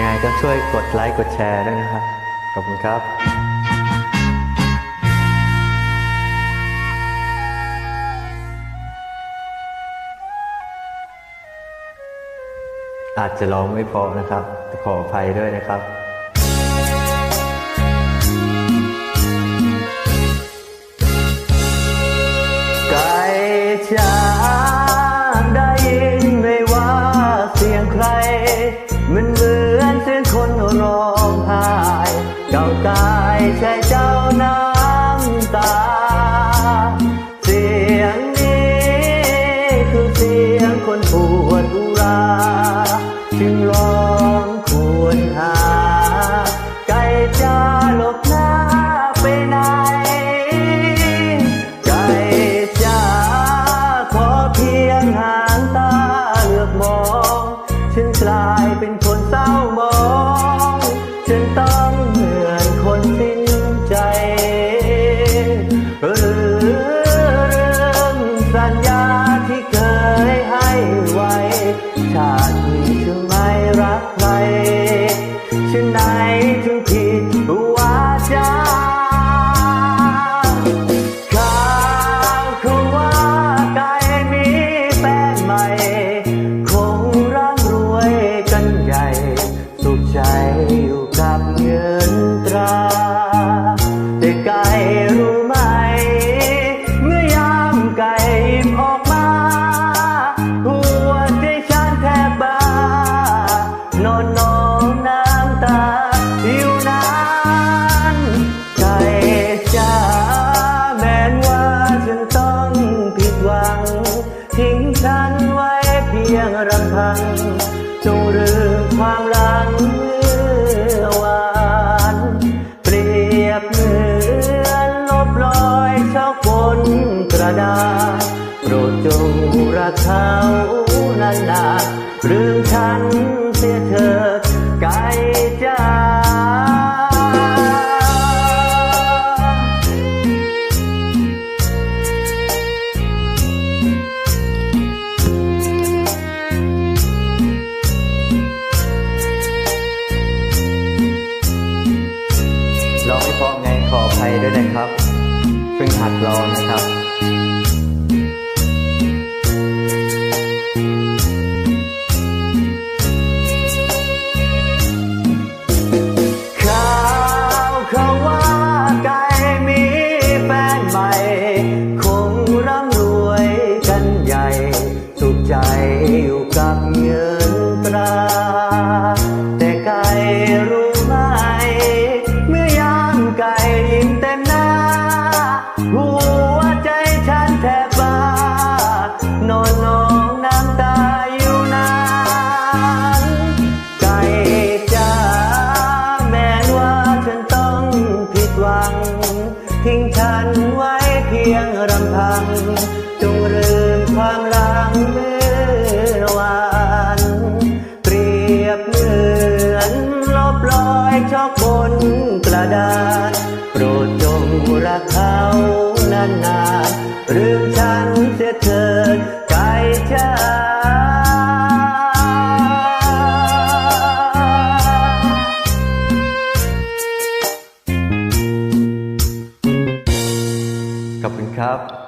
ังไงก็ช่วยกดไลค์กดแชร์ด้วยนะครับ ขอบคุณครับอาจจะร้องไม่พอนะครับ ขออภัยด้วยนะครับ ไก่จ๋า มันเหมือนเสียงคนร้องไห้เก่ากายใช่ ฉันไหนถึงผิดวาจาข่าวคือว่าไก่มีแฟนใหม่ คงร่ำรวยกันใหญ่ สุขใจอยู่ เพียงลำพัง จงลืมความหลังเมื่อวานเปรียบเหมือนลบรอยชอกบนกระดาษโปรดจงรักเขานานๆลืมฉันเสียเถิดไกลจ้า ร้องไม่เพราะไงขออภัยด้วยนะครับ เพิ่งหัดร้องนะครับข่าเขาว่าไก่มีแฟนใหม่คงรำรวยกันใหญ่สุขใจอยู่ กันไว้เพียงรำพัง จงลืมความหลังเมื่อวาน เปรียบเหมือนลบลอยช็อกบนกระดาษโปรดจงรักษา ขอบคุณครับ